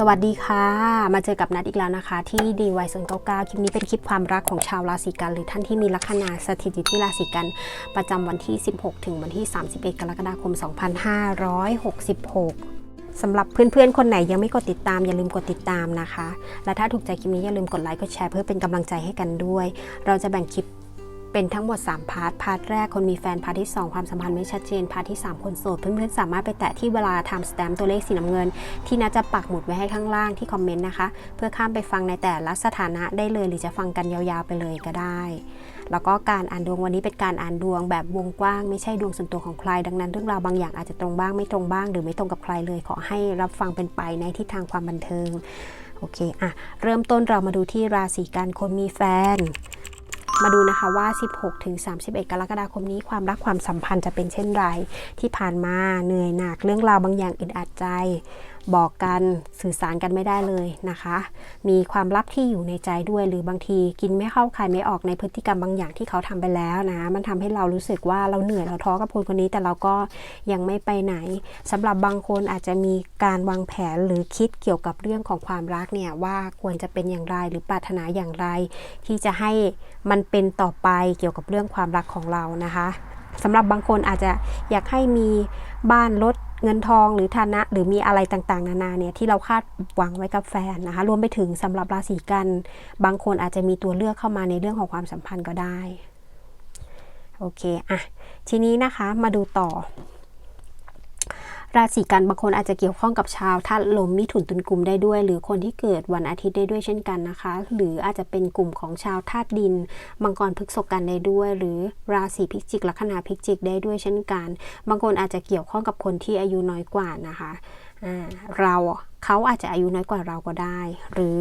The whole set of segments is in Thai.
สวัสดีค่ะ มาเจอกับนัดอีกแล้วนะคะ ที่ดีวายส่วนเก้าคลิปนี้เป็นคลิปความรักของชาวราศีกันหรือท่านที่มีลัคนาสถิตอยู่ที่ราศีกัน ประจำวันที่ 16 ถึงวันที่ 31 กรกฎาคม 2566สำหรับเพื่อนๆ คนไหนยังไม่กดติดตามอย่าลืมกดติดตามนะคะ และถ้าถูกใจคลิปนี้อย่าลืมกดไลค์กดแชร์เพื่อเป็นกำลังใจให้กันด้วย เราจะแบ่งคลิป เป็นทั้งหมด 3 พาร์ท พาร์ทแรกคนมีแฟน พาร์ทที่ 2 ความสัมพันธ์ไม่ชัดเจน พาร์ทที่ 3 คนโสด เพื่อนๆ สามารถไปแตะที่เวลาทำสแตมป์ตัวเลขสีน้ำเงิน ที่น่าจะปักหมุดไว้ให้ข้างล่างที่คอมเมนต์นะคะ เพื่อข้ามไปฟังในแต่ละสถานะได้เลย หรือจะฟังกันยาวๆไปเลยก็ได้ แล้วก็การอ่านดวงวันนี้เป็นการอ่านดวงแบบวงกว้าง ไม่ใช่ดวงส่วนตัวของใคร ดังนั้นเรื่องราวบางอย่างอาจจะตรงบ้างไม่ตรงบ้าง หรือไม่ตรงกับใครเลย ขอให้รับฟังเป็นไปในทิศทางความบันเทิง โอเคอะเริ่มต้นเรามาดูที่ราศีกันคนมีแฟน มาดูนะคะว่า 16ถึง31 กรกฎาคมนี้ความรักความสัมพันธ์จะเป็นเช่นไร ที่ผ่านมาเหนื่อยหนักเรื่องราวบางอย่างอึดอัดใจ บอกกันสื่อสารกันไม่ได้เลยนะคะ มีความลับที่อยู่ในใจด้วย หรือบางทีกินไม่เข้าคายไม่ออกในพฤติกรรมบางอย่างที่เขาทำไปแล้วนะ มันทำให้เรารู้สึกว่าเราเหนื่อยเราท้อกับคนคนนี้แต่เราก็ยังไม่ไปไหนสำหรับบางคนอาจจะมีการวางแผนหรือคิดเกี่ยวกับเรื่องของความรักเนี่ยว่าควรจะเป็นอย่างไรหรือปรารถนาอย่างไร ที่จะให้มันเป็นต่อไปเกี่ยวกับเรื่องความรักของเรานะคะสำหรับบางคนอาจจะอยากให้มีบ้านรถ เงินทองหรือฐานะหรือมีอะไรต่างๆ นานาเนี่ยที่เราคาดหวังไว้กับแฟนนะคะ รวมไปถึงสำหรับราศีกัน บางคนอาจจะมีตัวเลือกเข้ามาในเรื่องของความสัมพันธ์ก็ได้ โอเคอะทีนี้นะคะมาดูต่อ ราศีกันบางคนอาจจะเกี่ยวข้องกับชาวธาตุลมมิถุนตุลกลุ่มได้ด้วย หรือคนที่เกิดวันอาทิตย์ได้ด้วยเช่นกันนะคะ หรืออาจจะเป็นกลุ่มของชาวธาตุดินมังกรพฤกษกันได้ด้วย หรือราศีพิจิกลัคนาพิจิกได้ด้วยเช่นกัน บางคนอาจจะเกี่ยวข้องกับคนที่อายุน้อยกว่านะคะเราเขาอาจจะอายุน้อยกว่าเราก็ได้ หรือ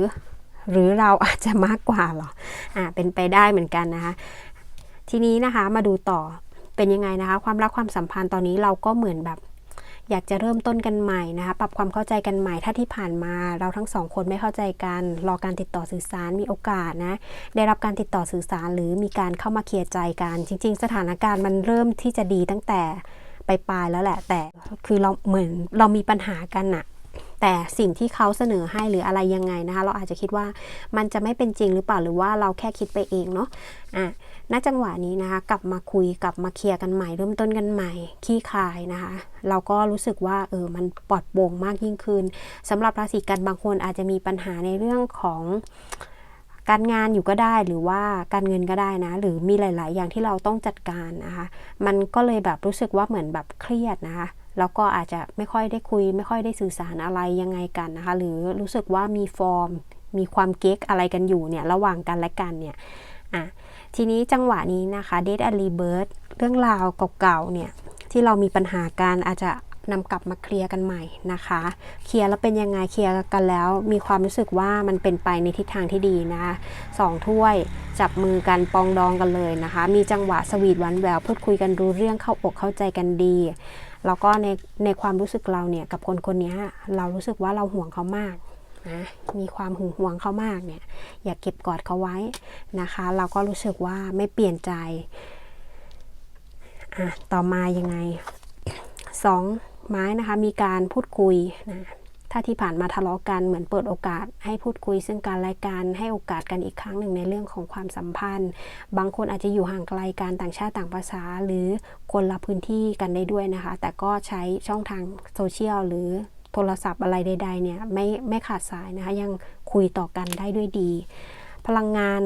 หรือเราอาจจะมากกว่าหรออ่าเป็นไปได้เหมือนกันนะคะ ทีนี้นะคะมาดูต่อเป็นยังไงนะคะ ความรักความสัมพันธ์ตอนนี้เราก็เหมือนแบบ อยากจะเริ่มต้นกันใหม่นะคะ ปรับความเข้าใจกันใหม่ ถ้าที่ผ่านมาเราทั้งสองคนไม่เข้าใจกัน รอการติดต่อสื่อสารมีโอกาสนะ ได้รับการติดต่อสื่อสารหรือมีการเข้ามาเคลียร์ใจกัน จริง ๆ สถานการณ์มันเริ่มที่จะดีตั้งแต่ไปปลายแล้วแหละ แต่คือเราเหมือนเรามีปัญหากันอะแต่สิ่งที่เขาเสนอให้หรืออะไรยังไงนะคะ เราอาจจะคิดว่ามันจะไม่เป็นจริงหรือเปล่าหรือว่าเราแค่คิดไปเองเนาะอะ ณจังหวะนี้นะคะ กลับมาคุยกลับมาเคลียร์กันใหม่ เริ่มต้นกันใหม่ขี้คายนะคะ เราก็รู้สึกว่าเออมันปลอดโปร่งมากยิ่งขึ้นสำหรับราศีกันบางคนอาจจะมีปัญหาในเรื่องของการงานอยู่ก็ได้หรือว่าการเงินก็ได้นะ หรือมีหลาย ๆ อย่างที่เราต้องจัดการนะคะ มันก็เลยแบบรู้สึกว่าเหมือนแบบเครียดนะคะแล้วก็อาจจะไม่ค่อยได้คุย ไม่ค่อยได้สื่อสารอะไรยังไงกันนะคะ หรือรู้สึกว่ามีฟอร์ม มีความเก๊กอะไรกันอยู่เนี่ยระหว่างกันและกันเนี่ยอะ ทีนี้จังหวะนี้นะคะเดทอลีเบิร์ดเรื่องราวเก่าๆเนี่ยที่เรามีปัญหากันอาจจะนำกลับมาเคลียร์กันใหม่นะคะ เคลียร์แล้วเป็นยังไง เคลียร์กันแล้ว มีความรู้สึกว่ามันเป็นไปในทิศทางที่ดีนะสองถ้วยจับมือกันปองดองกันเลยนะคะ มีจังหวะสวีทหวันแหววพูดคุยกันรู้เรื่องเข้าอกเข้าใจกันดี แล้วก็ในในความรู้สึกเราเนี่ยกับคนคนนี้เรารู้สึกว่าเราห่วงเขามาก นะมีความหึงหวงเขามากเนี่ย อย่าเก็บกอดเขาไว้นะคะ เราก็รู้สึกว่าไม่เปลี่ยนใจอะต่อมายังไงสองไม้นะคะมีการพูดคุยนะถ้าที่ผ่านมาทะเลาะกันเหมือนเปิดโอกาสให้พูดคุยซึ่งกันและกันให้โอกาสกันอีกครั้งหนึ่งในเรื่องของความสัมพันธ์ บางคนอาจจะอยู่ห่างไกลกันต่างชาติต่างภาษา หรือคนละพื้นที่กันได้ด้วยนะคะ แต่ก็ใช้ช่องทางโซเชียลหรือ โทรศัพท์อะไรใด ๆ เนี่ยไม่ไม่ขาดสายนะคะ ยังคุยต่อกันได้ด้วยดี พลังงาน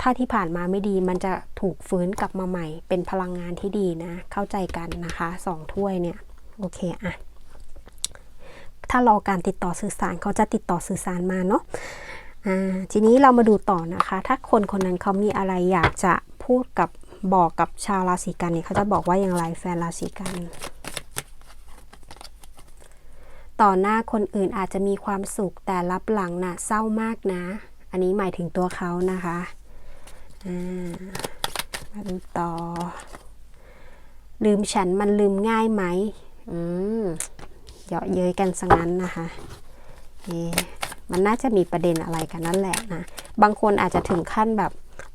ถ้าที่ผ่านมาไม่ดี มันจะถูกฟื้นกลับมาใหม่ เป็นพลังงานที่ดีนะ เข้าใจกันนะคะสองถ้วยเนี่ยโอเคอะถ้ารอการติดต่อสื่อสารเขาจะติดต่อสื่อสารมาเนาะอ่าทีนี้เรามาดูต่อนะคะ ถ้าคนคนนั้นเขามีอะไรอยากจะพูดกับบอกกับชาวราศีกันเนี่ยเขาจะบอกว่าอย่างไรแฟนราศีกัน ต่อหน้าคนอื่นอาจจะมีความสุขแต่รับหลังน่ะเศร้ามากนะ อันนี้หมายถึงตัวเขานะคะมาดูต่อ ลืมฉันมันลืมง่ายไหมอืมเยาะเย้ยกันสังั้นนะคะเอ๊ะมันน่าจะมีประเด็นอะไรกันนั่นแหละนะ บางคนอาจจะถึงขั้นแบบ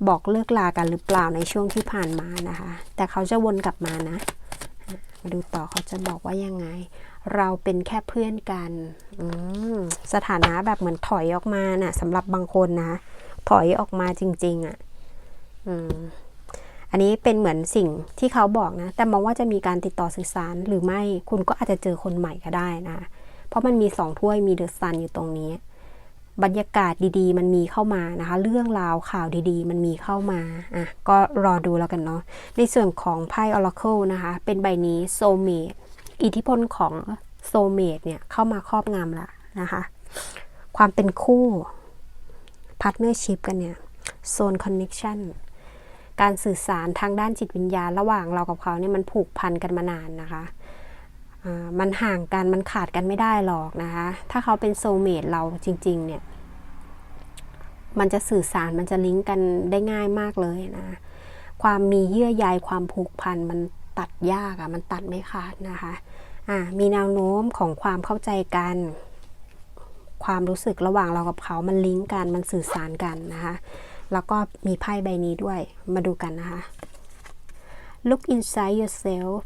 บอกเลิกลากันหรือเปล่าในช่วงที่ผ่านมานะคะ แต่เขาจะวนกลับมานะ มาดูต่อเขาจะบอกว่ายังไง เราเป็นแค่เพื่อนกันสถานะแบบเหมือนถอยออกมาน่ะสำหรับบางคนนะ ถอยออกมาจริง ๆอะอืมอันนี้เป็นเหมือนสิ่งที่เขาบอกนะ แต่มองว่าจะมีการติดต่อสื่อสารหรือไม่คุณก็อาจจะเจอคนใหม่ก็ได้นะ เพราะมันมีสองถ้วยมีเดอะซันอยู่ตรงนี้ บรรยากาศดีๆ มันมีเข้ามานะคะ เรื่องราวข่าวดีๆ มันมีเข้ามาอะก็รอดูแล้วกันเนาะในส่วนของไพ่ Oracle นะคะ เป็นใบนี้ Soulmate อิทธิพลของ Soulmate เนี่ยเข้ามาครอบงำละนะคะ ความเป็นคู่ Partnership กันเนี่ย Zone Connection การสื่อสารทางด้านจิตวิญญาณระหว่างเรากับเขาเนี่ยมันผูกพันกันมานานนะคะมันห่างกันมันขาดกันไม่ได้หรอกนะคะ ถ้าเขาเป็นโซเมตเราจริง ๆ เนี่ย มันจะสื่อสารมันจะลิงก์กันได้ง่ายมากเลยนะ ความมีเยื่อใยความผูกพันมันตัดยากอะมันตัดไม่ขาดนะคะ มีแนวโน้มของความเข้าใจกัน ความรู้สึกระหว่างเรากับเขามันลิงก์กันมันสื่อสารกันนะคะ แล้วก็มีไพ่ใบนี้ด้วยมาดูกันนะคะ look inside yourself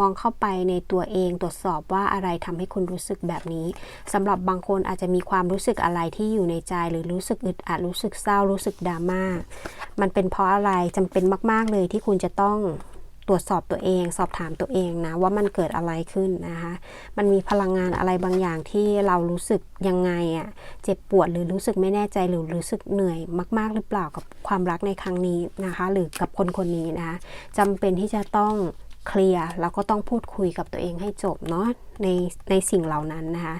มองเข้าไปในตัวเองตรวจสอบว่าอะไรทำให้คุณรู้สึกแบบนี้สำหรับบางคนอาจจะมีความรู้สึกอะไรที่อยู่ในใจ หรือรู้สึกอึดอัดรู้สึกเศร้ารู้สึกดราม่ามันเป็นเพราะอะไรจำเป็นมาก ๆเลยที่คุณจะต้อง ตรวจสอบตัวเอง สอบถามตัวเองนะว่ามันเกิดอะไรขึ้นนะคะมันมีพลังงานอะไรบางอย่างที่เรารู้สึกยังไงอะ่ะเจ็บปวดหรือรู้สึกไม่แน่ใจหรือรู้สึกเหนื่อยมาก ๆ หรือเปล่ากับความรักในครั้งนี้นะคะ หรือกับคนคนนี้นะคะจำเป็นที่จะต้องเคลียร์แล้วก็ต้องพูดคุยกับตัวเองให้จบเนาะในในสิ่งเหล่านั้นนะคะ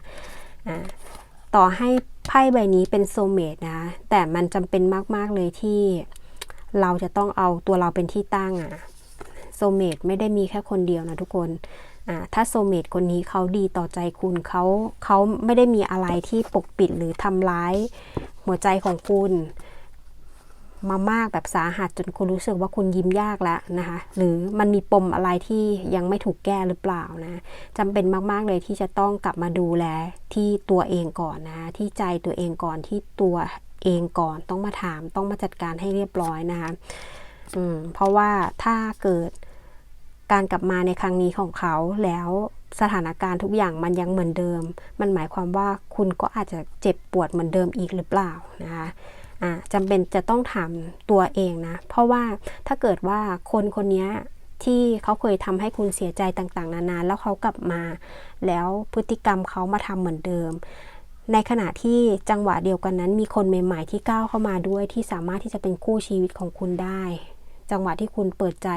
ต่อให้ไพ่ใบนี้เป็นโซเมตนะคะแต่มันจำเป็นมาก ๆ เลยที่เราจะต้องเอาตัวเราเป็นที่ตั้งอะ่ะ โซเมตไม่ได้มีแค่คนเดียวนะทุกคนถ้าโซเมตคนนี้เขาดีต่อใจคุณเขาเขาไม่ได้มีอะไรที่ปกปิดหรือทำร้ายหัวใจของคุณมามากแบบสาหัสจนคุณรู้สึกว่าคุณยิ้มยากแล้วนะคะ หรือมันมีปมอะไรที่ยังไม่ถูกแก้หรือเปล่านะจำเป็นมาก ๆ เลยที่จะต้องกลับมาดูแลที่ตัวเองก่อนนะ ที่ใจตัวเองก่อนที่ตัวเองก่อนต้องมาถามต้องมาจัดการให้เรียบร้อยนะคะ เพราะว่าถ้าเกิดการกลับมาในครั้งนี้ของเขาแล้วสถานการณ์ทุกอย่างมันยังเหมือนเดิม มันหมายความว่าคุณก็อาจจะเจ็บปวดเหมือนเดิมอีกหรือเปล่านะคะจำเป็นจะต้องถามตัวเองนะ เพราะว่าถ้าเกิดว่าคนคนนี้ที่เขาเคยทำให้คุณเสียใจต่างๆ นานาแล้วเขากลับมา แล้วพฤติกรรมเขามาทำเหมือนเดิม ในขณะที่จังหวะเดียวกันนั้น มีคนใหม่ๆที่ก้าวเข้ามาด้วยที่สามารถที่จะเป็นคู่ชีวิตของคุณได้ จังหวะที่คุณเปิดใจ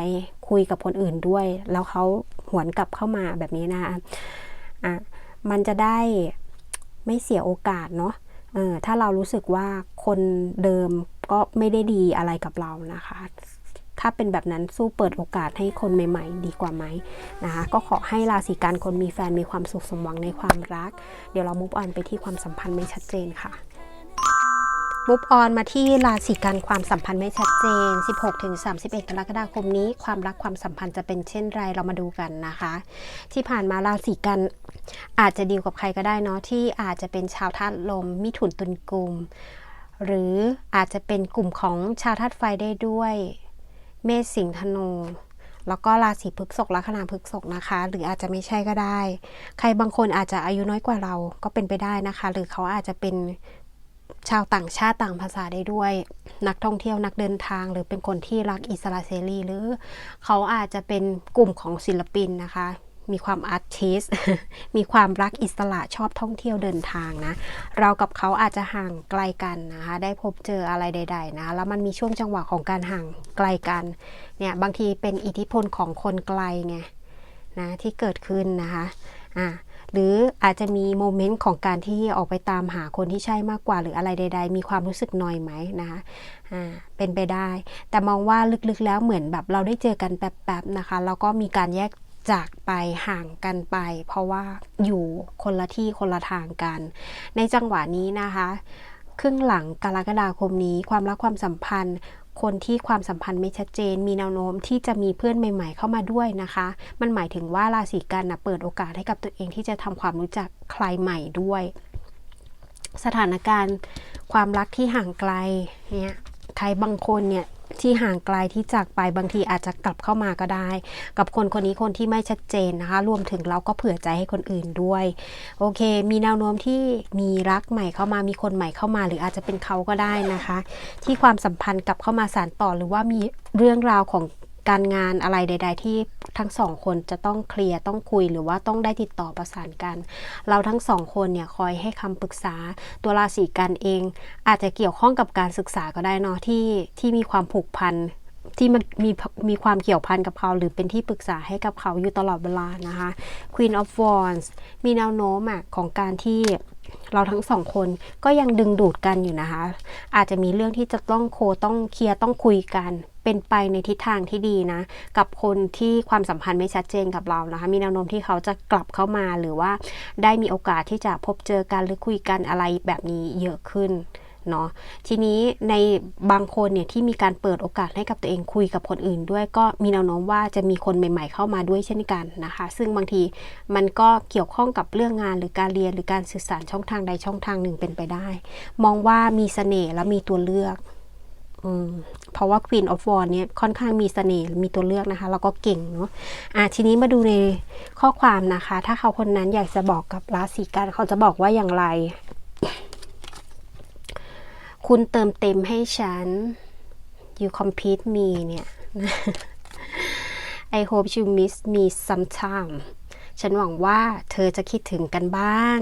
คุยกับคนอื่นด้วย แล้วเขาหวนกลับเข้ามาแบบนี้นะคะอะมันจะได้ไม่เสียโอกาสเนาะเออถ้าเรารู้สึกว่าคนเดิมก็ไม่ได้ดีอะไรกับเรานะคะ ถ้าเป็นแบบนั้นสู้เปิดโอกาสให้คนใหม่ ๆ ดีกว่าไหมนะคะก็ขอให้ราศีกันคนมีแฟนมีความสุขสมหวังในความรัก เดี๋ยวเรามุฟออนไปที่ความสัมพันธ์ไม่ชัดเจนค่ะ มุฟออนมาที่ราศีกันความสัมพันธ์ไม่ชัดเจน 16-31 กรกฎาคมนี้ ความรักความสัมพันธ์จะเป็นเช่นไรเรามาดูกันนะคะ ที่ผ่านมาราศีกันอาจจะดีลกับใครก็ได้เนาะที่อาจจะเป็นชาวธาตุลม มิถุนตุลกุม หรืออาจจะเป็นกลุ่มของชาวธาตุไฟได้ด้วย เมษสิงห์ธนูแล้วก็ราศีพฤกษภลัคนาพฤกษภนะคะ หรืออาจจะไม่ใช่ก็ได้ ใครบางคนอาจจะอายุน้อยกว่าเราก็เป็นไปได้นะคะ หรือเขาอาจจะเป็น ชาวต่างชาติต่างภาษาได้ด้วย นักท่องเที่ยวนักเดินทาง หรือเป็นคนที่รักอิสระเสรีหรือเขาอาจจะเป็นกลุ่มของศิลปินนะคะ มีความอาร์ติสมีความรักอิสระชอบท่องเที่ยวเดินทางนะ เรากับเขาอาจจะห่างไกลกันนะคะ ได้พบเจออะไรใด ๆ นะ แล้วมันมีช่วงจังหวะของการห่างไกลกัน เนี่ยบางทีเป็นอิทธิพลของคนไกลไงนะที่เกิดขึ้นนะคะ อะ หรืออาจจะมีโมเมนต์ของการที่ออกไปตามหาคนที่ใช่มากกว่า หรืออะไรใด ๆ มีความรู้สึกหน่อยไหมนะคะอ่าเป็นไปได้ แต่มองว่าลึกๆแล้วเหมือนแบบเราได้เจอกันแป๊บๆนะคะแล้วก็มีการแยกจากไปห่างกันไป เพราะว่าอยู่คนละที่คนละทางกัน ในจังหวะนี้นะคะ ครึ่งหลังกรกฎาคมนี้ความรักความสัมพันธ์ คนที่ความสัมพันธ์ไม่ชัดเจน มีแนวโน้มที่จะมีเพื่อนใหม่ ๆ เข้ามาด้วยนะคะ มันหมายถึงว่าราศีกันนะเปิดโอกาสให้กับตัวเองที่จะทำความรู้จักใครใหม่ด้วย สถานการณ์ความรักที่ห่างไกลเนี่ยใครบางคนเนี่ย ที่ห่างไกลที่จากไปบางทีอาจจะกลับเข้ามาก็ได้ กับคนคนนี้คนที่ไม่ชัดเจนนะคะ รวมถึงเราก็เผื่อใจให้คนอื่นด้วย โอเค มีแนวโน้มที่มีรักใหม่เข้ามามีคนใหม่เข้ามา หรืออาจจะเป็นเขาก็ได้นะคะ ที่ความสัมพันธ์กลับเข้ามาสานต่อหรือว่ามีเรื่องราวของ การงานอะไรใด ๆ ที่ทั้งสองคนจะต้องเคลียร์ต้องคุยหรือว่าต้องได้ติดต่อประสานกัน เราทั้งสองคนเนี่ยคอยให้คำปรึกษาตัวราศีกันเอง อาจจะเกี่ยวข้องกับการศึกษาก็ได้เนาะที่ที่มีความผูกพันที่มันมีมีความเกี่ยวพันกับเขาหรือเป็นที่ปรึกษาให้กับเขาอยู่ตลอดเวลานะคะ Queen of Wands มีแนวโน้มอะของการที่เราทั้งสองคนก็ยังดึงดูดกันอยู่นะคะ อาจจะมีเรื่องที่จะต้องโคต้องเคลียร์ต้องคุยกัน เป็นไปในทิศทางที่ดีนะ กับคนที่ความสัมพันธ์ไม่ชัดเจนกับเรานะคะ มีแนวโน้มที่เขาจะกลับเข้ามาหรือว่าได้มีโอกาสที่จะพบเจอกันหรือคุยกันอะไรแบบนี้เยอะขึ้นเนาะทีนี้ในบางคนเนี่ยที่มีการเปิดโอกาสให้กับตัวเองคุยกับคนอื่นด้วยก็มีแนวโน้มว่าจะมีคนใหม่ ๆ เข้ามาด้วยเช่นกันนะคะ ซึ่งบางทีมันก็เกี่ยวข้องกับเรื่องงานหรือการเรียนหรือการสื่อสารช่องทางใดช่องทางหนึ่งเป็นไปได้ มองว่ามีเสน่ห์และมีตัวเลือก เพราะว่า Queen of Wands เนี่ยค่อนข้างมีเสน่ห์มีตัวเลือกนะคะ แล้วก็เก่งเนาะอะทีนี้มาดูในข้อความนะคะ ถ้าเขาคนนั้นอยากจะบอกกับราศีกันเขาจะบอกว่าอย่างไร คุณเติมเต็มให้ฉัน you complete me เนี่ย I hope you miss me sometime ฉันหวังว่าเธอจะคิดถึงกันบ้าง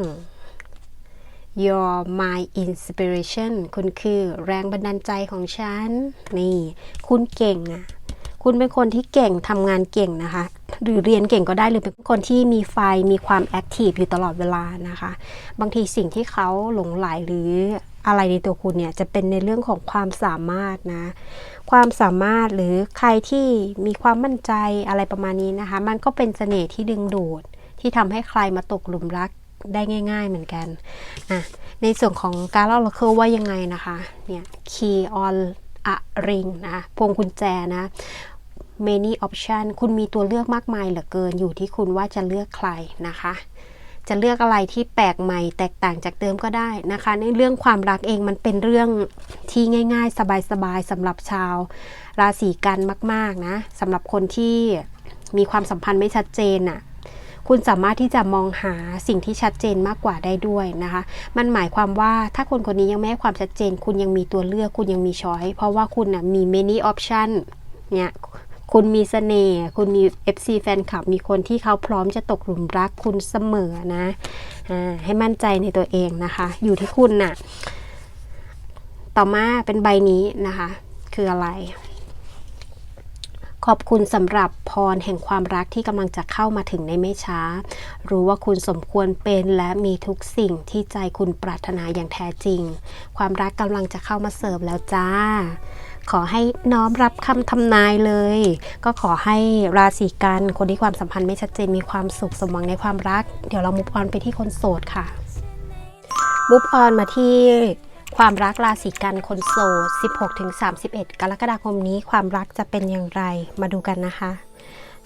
You're my inspiration คุณคือแรงบันดาลใจของฉัน นี่ คุณเก่งอะคุณเป็นคนที่เก่งทำงานเก่งนะคะ หรือเรียนเก่งก็ได้ หรือเป็นคนที่มีไฟ มีความแอคทีฟอยู่ตลอดเวลานะคะ บางทีสิ่งที่เขาหลงไหลหรืออะไรในตัวคุณเนี่ย จะเป็นในเรื่องของความสามารถนะ ความสามารถหรือใครที่มีความมั่นใจอะไรประมาณนี้นะคะ มันก็เป็นเสน่ห์ที่ดึงดูดที่ทำให้ใครมาตกหลุมรัก ได้ง่าย ๆเหมือนกันอะในส่วนของการเล่าละเคอว่ายังไงนะคะเนี่ย key on a ring นะพวงกุญแจนะ many option คุณมีตัวเลือกมากมายเหลือเกินอยู่ที่คุณว่าจะเลือกใครนะคะ จะเลือกอะไรที่แปลกใหม่แตกต่างจากเดิมก็ได้นะคะ ในเรื่องความรักเองมันเป็นเรื่องที่ง่าย ๆ สบายๆสำหรับชาว ราศีกันมาก ๆ นะสำหรับคนที่มีความสัมพันธ์ไม่ชัดเจนน่ะ คุณสามารถที่จะมองหาสิ่งที่ชัดเจนมากกว่าได้ด้วยนะคะ มันหมายความว่าถ้าคนคนนี้ยังไม่ให้ความชัดเจน คุณยังมีตัวเลือก คุณยังมีช้อยเพราะว่าคุณนะมี many option เนี่ยคุณมีเสน่ห์คุณมี FC แฟนคลับ มีคนที่เขาพร้อมจะตกหลุมรักคุณเสมอนะให้มั่นใจในตัวเองนะคะ อยู่ที่คุณนะ่ะ ต่อมาเป็นใบนี้นะคะ คืออะไร ขอบคุณสำหรับพรแห่งความรักที่กำลังจะเข้ามาถึงในไม่ช้า รู้ว่าคุณสมควรเป็นและมีทุกสิ่งที่ใจคุณปรารถนาอย่างแท้จริง ความรักกำลังจะเข้ามาเสิร์ฟแล้วจ้า ขอให้น้อมรับคำทำนายเลย ก็ขอให้ราศีกันคนที่ความสัมพันธ์ไม่ชัดเจนมีความสุขสมหวังในความรัก เดี๋ยวเรามุฟออนไปที่คนโสดค่ะมุฟออนมาที่ ความรักราศีกันคนโสด 16-31 กรกฎาคมนี้ความรักจะเป็นอย่างไรมาดูกันนะคะ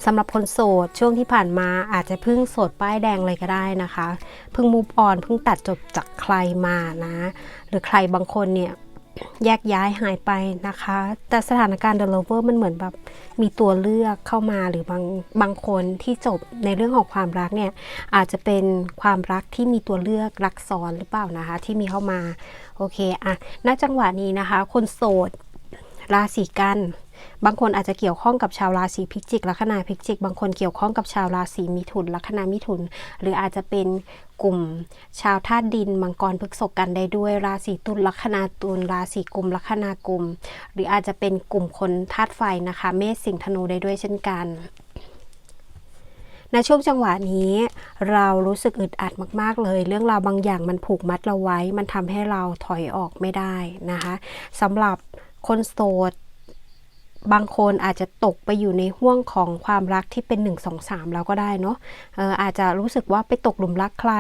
สำหรับคนโสดช่วงที่ผ่านมาอาจจะเพิ่งโสดป้ายแดงเลยก็ได้นะคะ เพิ่งมูฟออนเพิ่งตัดจบจากใครมานะ หรือใครบางคนเนี่ย แยกย้ายหายไปนะคะ แต่สถานการณ์ The Lover มันเหมือนแบบมีตัวเลือกเข้ามาหรือบางบางคนที่จบในเรื่องของความรักเนี่ย อาจจะเป็นความรักที่มีตัวเลือกรักซ้อนหรือเปล่านะคะ ที่มีเข้ามา โอเคอะณจังหวะนี้นะคะ คนโสดราศีกัน บางคนอาจจะเกี่ยวข้องกับชาวราศีพิจิกลัคนาพิจิก บางคนเกี่ยวข้องกับชาวราศีมิถุนลัคนามิถุน หรืออาจจะเป็นกลุ่มชาวธาตุดินมังกรพฤกษกกันได้ด้วยราศีตุลลัคนาตุลราศีกุมลัคนากุม หรืออาจจะเป็นกลุ่มคนธาตุไฟนะคะ เมษสิงห์ธนูได้ด้วยเช่นกันในช่วงจังหวะนี้เรารู้สึกอึดอัดมาก ๆ เลย เรื่องราวบางอย่างมันผูกมัดเราไว้ มันทำให้เราถอยออกไม่ได้นะคะสำหรับคนโสด บางคนอาจจะตกไปอยู่ในห่วงของความรักที่เป็น 1 2 3 แล้วก็ได้เนาะอออาจจะรู้สึกว่าไปตกหลุมรักใคร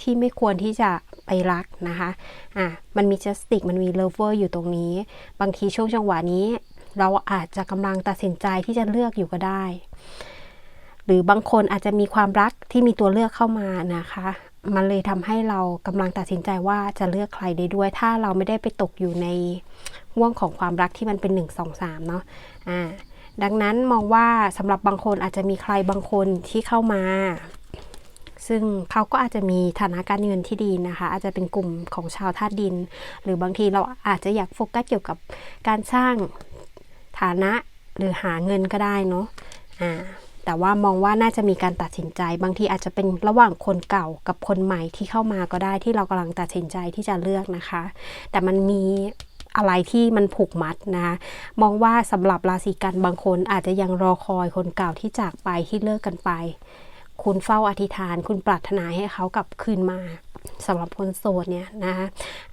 ที่ไม่ควรที่จะไปรักนะคะอะมันมีจัสติกมันมีเลเวอร์อยู่ตรงนี้ บางทีช่วงจังหวะนี้ เราอาจจะกำลังตัดสินใจที่จะเลือกอยู่ก็ได้ หรือบางคนอาจจะมีความรักที่มีตัวเลือกเข้ามานะคะ มันเลยทำให้เรากำลังตัดสินใจว่าจะเลือกใครได้ด้วย ถ้าเราไม่ได้ไปตกอยู่ในห่วงของความรักที่มันเป็น 1 2 3 เนาะอ่าดังนั้นมองว่าสำหรับบางคนอาจจะมีใครบางคนที่เข้ามา ซึ่งเขาก็อาจจะมีฐานะการเงินที่ดีนะคะ อาจจะเป็นกลุ่มของชาวธาตุดิน หรือบางทีเราอาจจะอยากโฟกัสเกี่ยวกับการสร้างฐานะหรือหาเงินก็ได้เนาะอ่า แต่ว่ามองว่าน่าจะมีการตัดสินใจ บางทีอาจจะเป็นระหว่างคนเก่ากับคนใหม่ที่เข้ามาก็ได้ที่เรากำลังตัดสินใจที่จะเลือกนะคะ แต่มันมีอะไรที่มันผูกมัดนะคะมองว่าสำหรับราศีกันบางคนอาจจะยังรอคอยคนเก่าที่จากไปที่เลิกกันไป คุณเฝ้าอธิษฐาน คุณปรารถนาให้เขากลับคืนมาสำหรับคนโสดเนี่ยนะคะ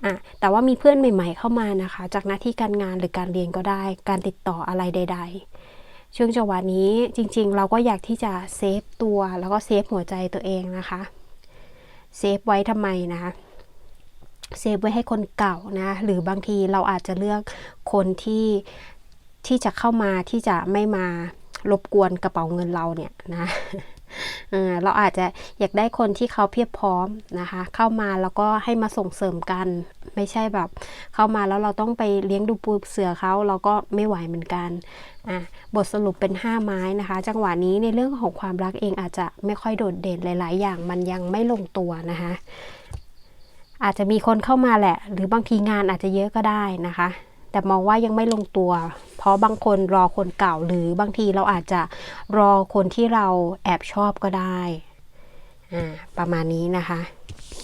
อะแต่ว่ามีเพื่อนใหม่ ๆ เข้ามานะคะ จากหน้าที่การงานหรือการเรียนก็ได้ การติดต่ออะไรใด ๆ ช่วงจังหวะนี้จริงๆ เราก็อยากที่จะเซฟตัวแล้วก็เซฟหัวใจตัวเองนะคะ เซฟไว้ทำไมนะคะเซฟไว้ให้คนเก่านะ หรือบางทีเราอาจจะเลือกคนที่ที่จะเข้ามาที่จะไม่มารบกวนกระเป๋าเงินเราเนี่ยนะ เราอาจจะอยากได้คนที่เขาเพียบพร้อมนะคะ เข้ามาแล้วก็ให้มาส่งเสริมกัน ไม่ใช่แบบ เข้ามาแล้วเราต้องไปเลี้ยงดูปูเสือเขาเราก็ไม่ไหวเหมือนกันอะบทสรุปเป็น 5 ไม้นะคะ จังหวะนี้ในเรื่องของความรักเองอาจจะไม่ค่อยโดดเด่นหลาย ๆ อย่างมันยังไม่ลงตัวนะคะ อาจจะมีคนเข้ามาแหละ หรือบางทีงานอาจจะเยอะก็ได้นะคะ แต่มองว่ายังไม่ลงตัว เพราะบางคนรอคนเก่าหรือบางทีเราอาจจะรอคนที่เราแอบชอบก็ได้ประมาณนี้นะคะ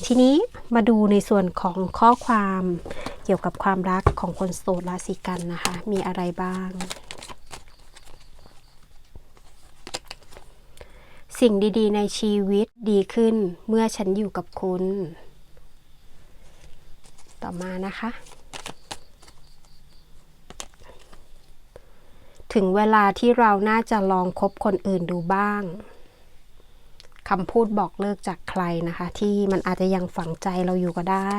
ทีนี้มาดูในส่วนของข้อความเกี่ยวกับความรักของคนโสดราศีกันนะคะ มีอะไรบ้าง สิ่งดีๆ ในชีวิตดีขึ้นเมื่อฉันอยู่กับคุณ ต่อมานะคะ ถึงเวลาที่เราน่าจะลองคบคนอื่นดูบ้างคำพูดบอกเลิกจากใครนะคะ ที่มันอาจจะยังฝังใจเราอยู่ก็ได้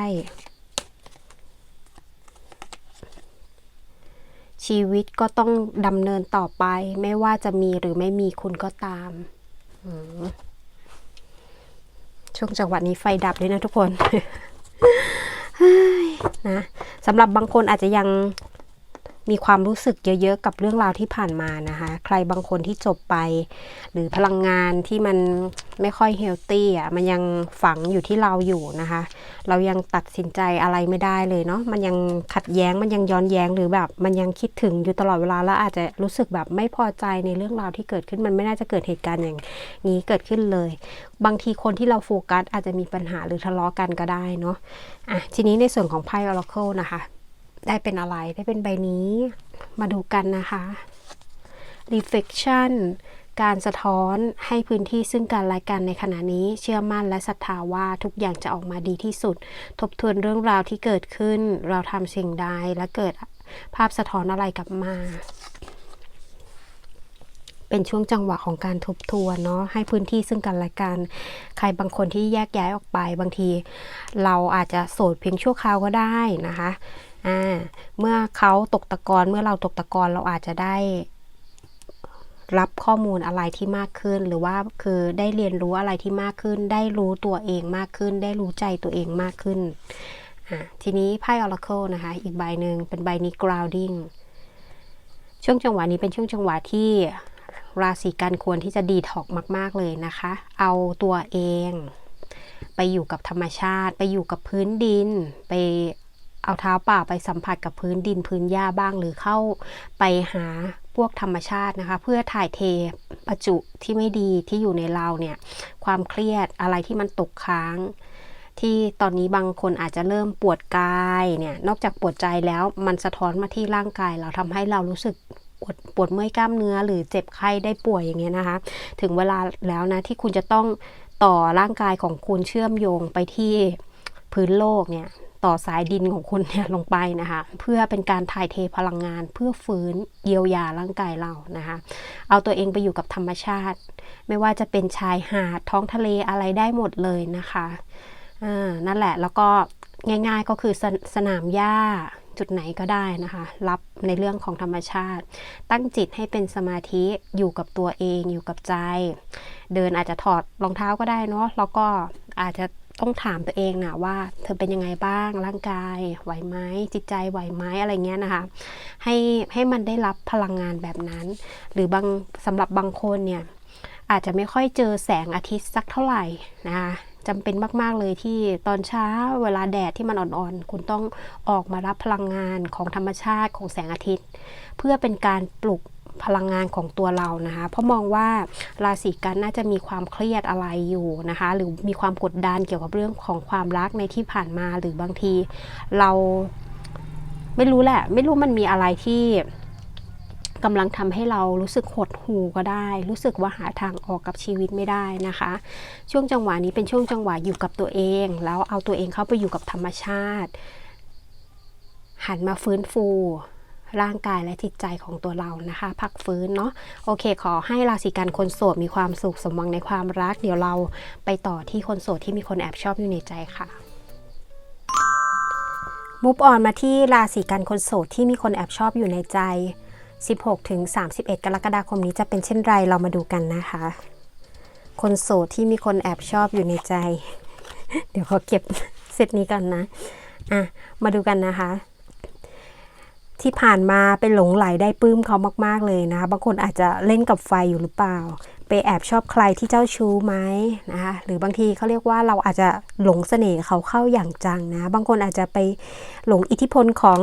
ชีวิตก็ต้องดำเนินต่อไป ไม่ว่าจะมีหรือไม่มีคุณก็ตามมช่วงจังหวะนี้ไฟดับเลยนะทุกคนนะสำหรับบางคนอาจจะยัง มีความรู้สึกเยอะๆ กับเรื่องราวที่ผ่านมานะคะ ใครบางคนที่จบไป หรือพลังงานที่มันไม่ค่อยเฮลตี้อะมันยังฝังอยู่ที่เราอยู่นะคะ เรายังตัดสินใจอะไรไม่ได้เลยเนาะมันยังขัดแย้งมันยังย้อนแย้งหรือแบบ มันยังคิดถึงอยู่ตลอดเวลาแล้วอาจจะรู้สึกแบบไม่พอใจในเรื่องราวที่เกิดขึ้นมันไม่น่าจะเกิดเหตุการณ์อย่างนี้เกิดขึ้นเลย บางทีคนที่เราโฟกัสอาจจะมีปัญหาหรือทะเลาะกันก็ได้เนาะอะทีนี้ในส่วนของไพ่ Oracle นะคะ ได้เป็นอะไรได้เป็นใบนี้ มาดูกันนะคะ reflection การสะท้อนให้พื้นที่ซึ่งกันและกันในขณะนี้เชื่อมั่นและศรัทธาว่าทุกอย่างจะออกมาดีที่สุด ทบทวนเรื่องราวที่เกิดขึ้น เราทำสิ่งใดและเกิดภาพสะท้อนอะไรกลับมา เป็นช่วงจังหวะของการทบทวนเนาะให้พื้นที่ซึ่งกันและกัน ใครบางคนที่แยกย้ายออกไปบางที เราอาจจะโสดเพียงชั่วคราวก็ได้นะคะ อ่าเมื่อเขาตกตะกอนเมื่อเราตกตะกอนเราอาจจะได้รับข้อมูลอะไรที่มากขึ้น หรือว่าคือได้เรียนรู้อะไรที่มากขึ้น ได้รู้ตัวเองมากขึ้น ได้รู้ใจตัวเองมากขึ้นอ่าทีนี้ไพ่ Oracle นะคะ อีกใบหนึ่งเป็นใบนี้ grounding ช่วงจังหวะนี้เป็นช่วงจังหวะที่ราศีกันควรที่จะดีท็อกมาก ๆ เลยนะคะ เอาตัวเอง ไปอยู่กับธรรมชาติ ไปอยู่กับพื้นดิน ไป เอาเท้าเปล่าไปสัมผัสกับพื้นดินพื้นหญ้าบ้าง หรือเข้าไปหาพวกธรรมชาตินะคะ เพื่อถ่ายเทประจุที่ไม่ดีที่อยู่ในเราเนี่ย ความเครียดอะไรที่มันตกค้าง ที่ตอนนี้บางคนอาจจะเริ่มปวดกายเนี่ย นอกจากปวดใจแล้วมันสะท้อนมาที่ร่างกาย เราทำให้เรารู้สึกปวดปวดเมื่อยกล้ามเนื้อ หรือเจ็บไข้ได้ป่วยอย่างเงี้ยนะคะ ถึงเวลาแล้วนะที่คุณจะต้องต่อร่างกายของคุณเชื่อมโยงไปที่พื้นโลกเนี่ย ต่อสายดินของคุณเนี่ยลงไปนะคะ เพื่อเป็นการถ่ายเทพลังงาน เพื่อฟื้นเยียวยาร่างกายเรานะคะ เอาตัวเองไปอยู่กับธรรมชาติ ไม่ว่าจะเป็นชายหาดท้องทะเลอะไรได้หมดเลยนะคะอ่านั่นแหละแล้วก็ง่ายๆก็คือสสนามหญ้าจุดไหนก็ได้นะคะ รับในเรื่องของธรรมชาติ ตั้งจิตให้เป็นสมาธิอยู่กับตัวเองอยู่กับใจ เดินอาจจะถอดรองเท้าก็ได้เนาะแล้วก็อาจจะ ต้องถามตัวเองนะว่า เธอเป็นยังไงบ้างร่างกายไหวไหมจิตใจไหวไหมอะไรเงี้ยนะคะให้ให้มันได้รับพลังงานแบบนั้น หรือบางสำหรับบางคนเนี่ยอาจจะไม่ค่อยเจอแสงอาทิตย์สักเท่าไหร่นะคะจำเป็นมาก ๆ เลยที่ตอนเช้าเวลาแดดที่มันอ่อนๆ คุณต้องออกมารับพลังงานของธรรมชาติของแสงอาทิตย์ เพื่อเป็นการปลุก พลังงานของตัวเรานะคะ เพราะมองว่าราศีกันน่าจะมีความเครียดอะไรอยู่นะคะ หรือมีความกดดันเกี่ยวกับเรื่องของความรักในที่ผ่านมาหรือบางทีเราไม่รู้แหละ ไม่รู้มันมีอะไรที่กำลังทำให้เรารู้สึกหดหูก็ได้ รู้สึกว่าหาทางออกกับชีวิตไม่ได้นะคะ ช่วงจังหวะนี้เป็นช่วงจังหวะอยู่กับตัวเอง แล้วเอาตัวเองเข้าไปอยู่กับธรรมชาติ หันมาฟื้นฟู ร่างกายและจิตใจของตัวเรานะคะ พักฟื้นเนาะโอเค ขอให้ราศีกันคนโสดมีความสุขสมหวังในความรัก เดี๋ยวเราไปต่อที่คนโสดที่มีคนแอบชอบอยู่ในใจค่ะมุฟออนมาที่ราศีกันคนโสดที่มีคนแอบชอบอยู่ในใจ 16ถึง31 กรกฎาคมนี้จะเป็นเช่นไรเรามาดูกันนะคะ คนโสดที่มีคนแอบชอบอยู่ในใจ เดี๋ยวขอเก็บเซตนี้กันนะ อะ มาดูกันนะคะ ที่ผ่านมาเป็นหลงไหลได้ปลื้มเขามาก ๆ เลยนะคะบางคนอาจจะเล่นกับไฟอยู่หรือเปล่า ไปแอบชอบใครที่เจ้าชู้ไหมนะคะหรือบางทีเขาเรียกว่าเราอาจจะหลงเสน่ห์เขาเข้าอย่างจังนะบางคนอาจจะไปหลงอิทธิพลของ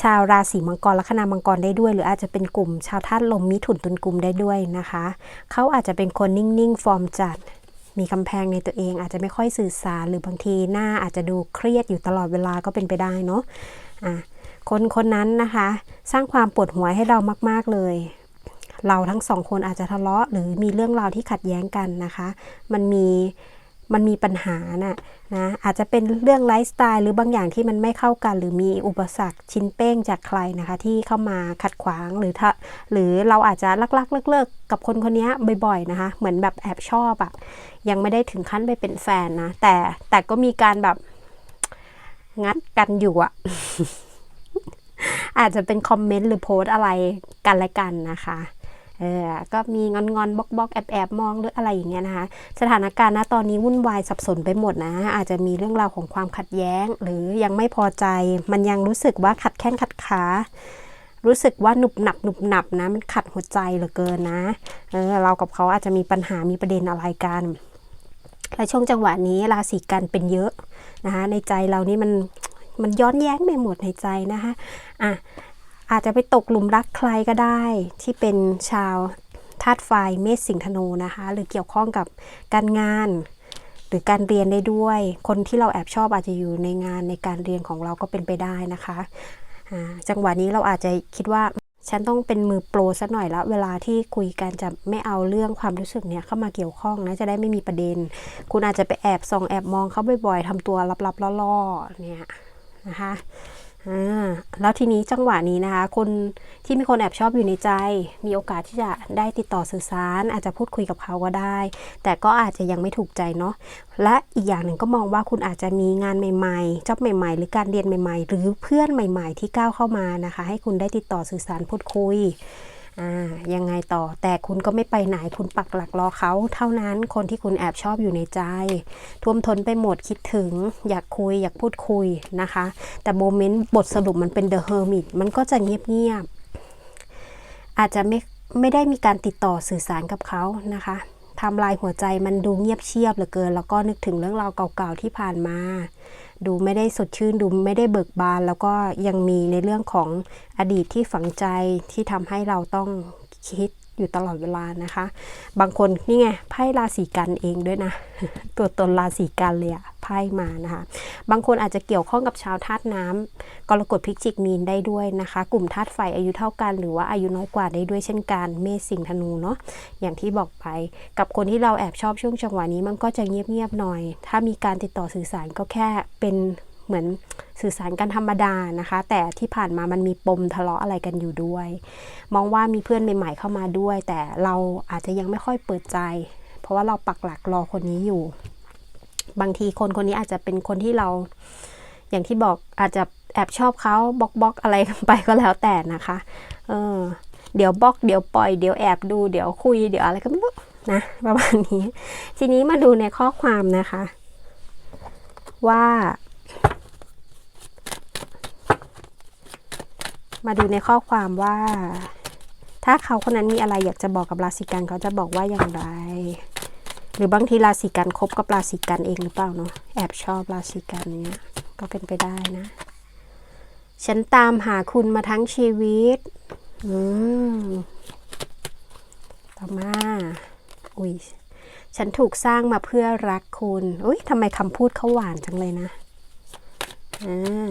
ชาวราศีมังกรลัคนามังกรได้ด้วย หรืออาจจะเป็นกลุ่ม ชาวธาตุลมมิถุนตุลกุมได้ด้วยนะคะเขาอาจจะเป็นคนนิ่งๆฟอร์มจัดมีกำแพงในตัวเองอาจจะไม่ค่อยสื่อสารหรือบางทีหน้าอาจจะดูเครียดอยู่ตลอดเวลาก็เป็นไปได้เนาะอะ คนคนนั้นนะคะ สร้างความปวดหัวให้เรามาก ๆเลย เราทั้งสองคนอาจจะทะเลาะ หรือมีเรื่องราวที่ขัดแย้งกันนะคะ มันมีมันมีปัญหานะนะ อาจจะเป็นเรื่องไลฟ์สไตล์หรือบางอย่างที่มันไม่เข้ากัน หรือมีอุปสรรคชิ้นเป้งจากใครนะคะ ที่เข้ามาขัดขวางหรือถ้าหรือเราอาจจะลักๆเลิกๆกับคนคนนี้บ่อยๆนะคะ เหมือนแบบแอบชอบอะยังไม่ได้ถึงขั้นไปเป็นแฟนนะ แต่แต่ก็มีการแบบงัดกันอยู่อะ อาจจะเป็นคอมเมนต์หรือโพสอะไรกันและกันนะคะเออก็มีงอนงอนบล็อกบล็อกแอบแอบมองหรืออะไรอย่างเงี้ยนะคะ สถานการณ์ณตอนนี้วุ่นวายสับสนไปหมดนะ อาจจะมีเรื่องราวของความขัดแย้ง หรือยังไม่พอใจ มันยังรู้สึกว่าขัดแข้งขัดขา รู้สึกว่าหนุบหนับหนุบหนับนะ มันขัดหัวใจเหลือเกินนะ เออเรากับเขาอาจจะมีปัญหา มีประเด็นอะไรกัน และช่วงจังหวะนี้ราศีกันเป็นเยอะนะคะ ในใจเรานี่มัน มันย้อนแย้งไปหมดในใจนะคะอะอาจจะไปตกหลุมรักใครก็ได้ที่เป็นชาวธาตุไฟเมษสิงห์ธนูนะคะ หรือเกี่ยวข้องกับการงาน หรือการเรียนได้ด้วย คนที่เราแอบชอบอาจจะอยู่ในงานในการเรียนของเราก็เป็นไปได้นะคะจังหวะนี้เราอาจจะคิดว่าฉันต้องเป็นมือโปรสักหน่อยแล้วเวลาที่คุยกันจะไม่เอาเรื่องความรู้สึกเนี้ยเข้ามาเกี่ยวข้องนะจะได้ไม่มีประเด็น คุณอาจจะไปแอบส่องแอบมองเขาบ่อยๆทำตัวลับๆล่อๆเนี่ย นะคะอ่าแล้วทีนี้จังหวะนี้นะคะ คนที่มีคนแอบชอบอยู่ในใจ มีโอกาสที่จะได้ติดต่อสื่อสาร อาจจะพูดคุยกับเขาก็ได้ แต่ก็อาจจะยังไม่ถูกใจเนาะและอีกอย่างหนึ่งก็มองว่าคุณอาจจะมีงานใหม่ๆจ็อบใหม่ ๆ หรือการเรียนใหม่ ๆ หรือเพื่อนใหม่ ๆ ที่ก้าวเข้ามานะคะ ให้คุณได้ติดต่อสื่อสารพูดคุย ยังไงต่อแต่คุณก็ไม่ไปไหนคุณปักหลักรอเขา เท่านั้นคนที่คุณแอบชอบอยู่ในใจ ท่วมท้นไปหมดคิดถึง อยากคุยอยากพูดคุยนะคะ แต่โมเมนต์บทสรุปมันเป็น The Hermit มันก็จะเงียบๆอาจจะไม่ไม่ได้มีการติดต่อสื่อสารกับเขานะคะทำลายหัวใจมันดูเงียบเชียบเหลือเกิน แล้วก็นึกถึงเรื่องราวเก่าๆที่ผ่านมา ดูไม่ได้สดชื่นดูไม่ได้เบิกบาน แล้วก็ยังมีในเรื่องของอดีตที่ฝังใจที่ทำให้เราต้องคิด อยู่ตลอดเวลานะคะ บางคนนี่ไงไพ่ราศีกันเองด้วยนะ ตัวตนราศีกันเลยอะไพ่มานะคะ บางคนอาจจะเกี่ยวข้องกับชาวธาตุน้ำกรกฎพิจิกมีนได้ด้วยนะคะ กลุ่มธาตุไฟอายุเท่ากัน หรือว่าอายุน้อยกว่าได้ด้วยเช่นกัน เมษสิงธนูเนาะอย่างที่บอกไป กับคนที่เราแอบชอบช่วงจังหวะนี้มันก็จะเงียบๆหน่อย ถ้ามีการติดต่อสื่อสารก็แค่เป็น เหมือนสื่อสารกันธรรมดานะคะ แต่ที่ผ่านมามันมีปมทะเลาะอะไรกันอยู่ด้วย มองว่ามีเพื่อนใหม่ๆเข้ามาด้วย แต่เราอาจจะยังไม่ค่อยเปิดใจ เพราะว่าเราปักหลักรอคนนี้อยู่ บางทีคนคนนี้อาจจะเป็นคนที่เรา อย่างที่บอกอาจจะแอบชอบเขาบล็อกบล็อกอะไรกันไปก็แล้วแต่นะคะ เออเดี๋ยวบล็อกเดี๋ยวปล่อยเดี๋ยวแอบดูเดี๋ยวคุยเดี๋ยวอะไรก็ไม่รู้นะประมาณนี้ ทีนี้มาดูในข้อความนะคะ ว่า มาดูในข้อความว่า ถ้าเขาคนนั้นมีอะไรอยากจะบอกกับราศีกันเขาจะบอกว่าอย่างไร หรือบางทีราศีกันคบกับราศีกันเองหรือเปล่าเนาะแอบชอบราศีกันเนี้ยก็เป็นไปได้นะ ฉันตามหาคุณมาทั้งชีวิต อืมต่อมา อุ้ยฉันถูกสร้างมาเพื่อรักคุณ อุ้ยทำไมคำพูดเขาหวานจังเลยนะ อ่า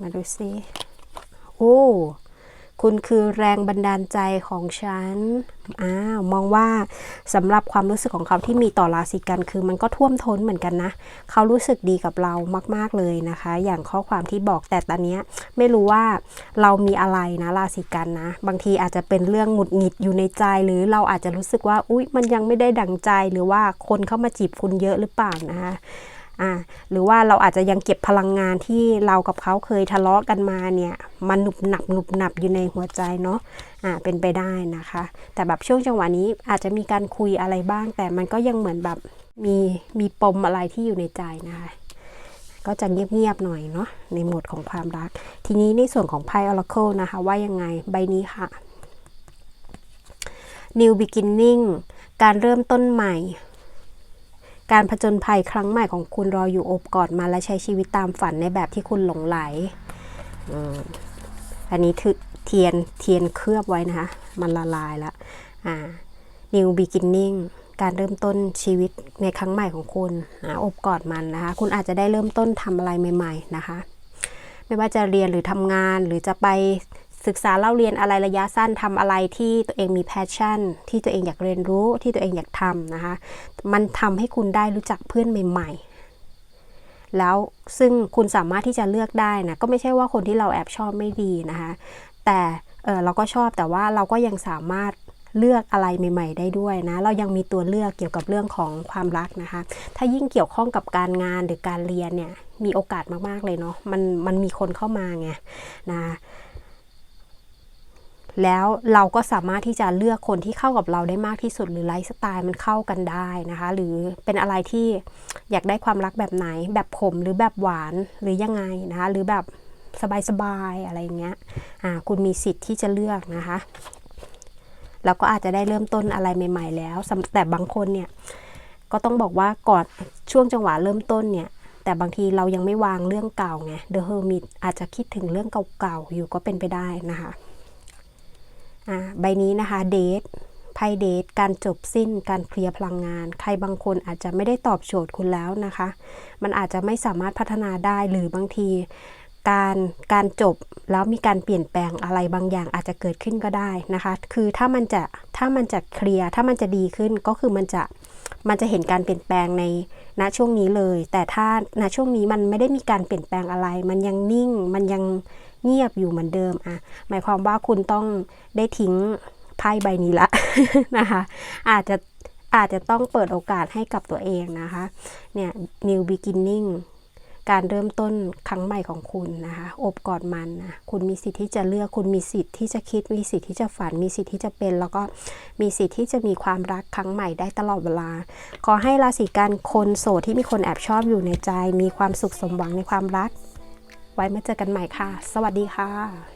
มาดูซิ โอ้ คุณคือแรงบันดาลใจของฉันอ้าวมองว่าสำหรับความรู้สึกของเขาที่มีต่อราศีกันคือมันก็ท่วมท้นเหมือนกันนะ เขารู้สึกดีกับเรามากๆเลยนะคะ อย่างข้อความที่บอกแต่ตอนนี้ไม่รู้ว่าเรามีอะไรนะราศีกันนะ บางทีอาจจะเป็นเรื่องหงุดหงิดอยู่ในใจ หรือเราอาจจะรู้สึกว่า อุ๊ย มันยังไม่ได้ดังใจหรือว่าคนเข้ามาจีบคุณเยอะหรือเปล่านะคะ อ่าหรือว่าเราอาจจะยังเก็บพลังงานที่เรากับเขาเคยทะเลาะกันมาเนี่ยมันหนุบหนับหนุบหนับอยู่ในหัวใจเนาะอ่าเป็นไปได้นะคะ แต่แบบช่วงจังหวะนี้อาจจะมีการคุยอะไรบ้าง แต่มันก็ยังเหมือนแบบมีมีปมอะไรที่อยู่ในใจนะคะก็จะเงียบๆหน่อยเนาะในโหมดของความรัก ทีนี้ในส่วนของไพ่ Oracle นะคะว่ายังไงใบนี้ค่ะ New Beginning การเริ่มต้นใหม่ การผจญภัยครั้งใหม่ของคุณรออยู่อบกอดมาและใช้ชีวิตตามฝันในแบบที่คุณหลงไหลอันนี้เทียนเทียนเคลือบไว้นะคะ มันละลายล้วอ่า New Beginning การเริ่มต้นชีวิตในครั้งใหม่ของคุณนะอบกอดมันนะคะ คุณอาจจะได้เริ่มต้นทำอะไรใหม่ ๆ นะคะ ไม่ว่าจะเรียนหรือทำงานหรือจะไป ศึกษาเล่าเรียนอะไรระยะสั้นทำอะไรที่ตัวเองมีแพชชั่น ที่ตัวเองอยากเรียนรู้ที่ตัวเองอยากทำนะคะ มันทำให้คุณได้รู้จักเพื่อนใหม่ๆ แล้วซึ่งคุณสามารถที่จะเลือกได้นะก็ไม่ใช่ว่าคนที่เราแอบชอบไม่ดีนะคะ แต่เออเราก็ชอบแต่ว่าเราก็ยังสามารถเลือกอะไรใหม่ ๆ ได้ด้วยนะ เรายังมีตัวเลือกเกี่ยวกับเรื่องของความรักนะคะ ถ้ายิ่งเกี่ยวข้องกับการงานหรือการเรียนเนี่ย มีโอกาสมากๆเลยเนาะ มันมันมีคนเข้ามาไงนะ แล้วเราก็สามารถที่จะเลือกคนที่เข้ากับเราได้มากที่สุด หรือไลฟ์สไตล์มันเข้ากันได้นะคะ หรือเป็นอะไรที่อยากได้ความรักแบบไหน แบบขมหรือแบบหวานหรือยังไงนะคะ หรือแบบสบายๆอะไรเงี้ยอ่าคุณมีสิทธิ์ที่จะเลือกนะคะแล้วก็อาจจะได้เริ่มต้นอะไรใหม่ ๆ แล้ว แต่บางคนเนี่ยก็ต้องบอกว่าก่อนช่วงจังหวะเริ่มต้นเนี่ยแต่บางทีเรายังไม่วางเรื่องเก่าไง The Hermit อาจจะคิดถึงเรื่องเก่าๆอยู่ก็เป็นไปได้นะคะ ใบนี้นะคะเดทไพ่เดทการจบสิ้นการเคลียร์พลังงาน ใครบางคนอาจจะไม่ได้ตอบโจทย์คุณแล้วนะคะ มันอาจจะไม่สามารถพัฒนาได้หรือบางทีการการจบแล้วมีการเปลี่ยนแปลงอะไรบางอย่างอาจจะเกิดขึ้นก็ได้นะคะ คือถ้ามันจะถ้ามันจะเคลียร์ถ้ามันจะดีขึ้นก็คือมันจะมันจะเห็นการเปลี่ยนแปลงในณช่วงนี้เลย แต่ถ้าณช่วงนี้มันไม่ได้มีการเปลี่ยนแปลงอะไร มันยังนิ่งมันยัง เงียบอยู่เหมือนเดิมอะหมายความว่าคุณต้องได้ทิ้งไพ่ใบนี้ละนะคะ อาจจะอาจจะต้องเปิดโอกาสให้กับตัวเองนะคะ เนี่ย new beginning การเริ่มต้นครั้งใหม่ของคุณนะคะ อบกอดมันนะ คุณมีสิทธิ์ที่จะเลือก คุณมีสิทธิ์ที่จะคิด มีสิทธิ์ที่จะฝัน มีสิทธิ์ที่จะเป็น แล้วก็มีสิทธิ์ที่จะมีความรักครั้งใหม่ได้ตลอดเวลา ขอให้ราศีกันคนโสดที่มีคนแอบชอบอยู่ในใจ มีความสุขสมหวังในความรัก ไว้มาเจอกันใหม่ค่ะ สวัสดีค่ะ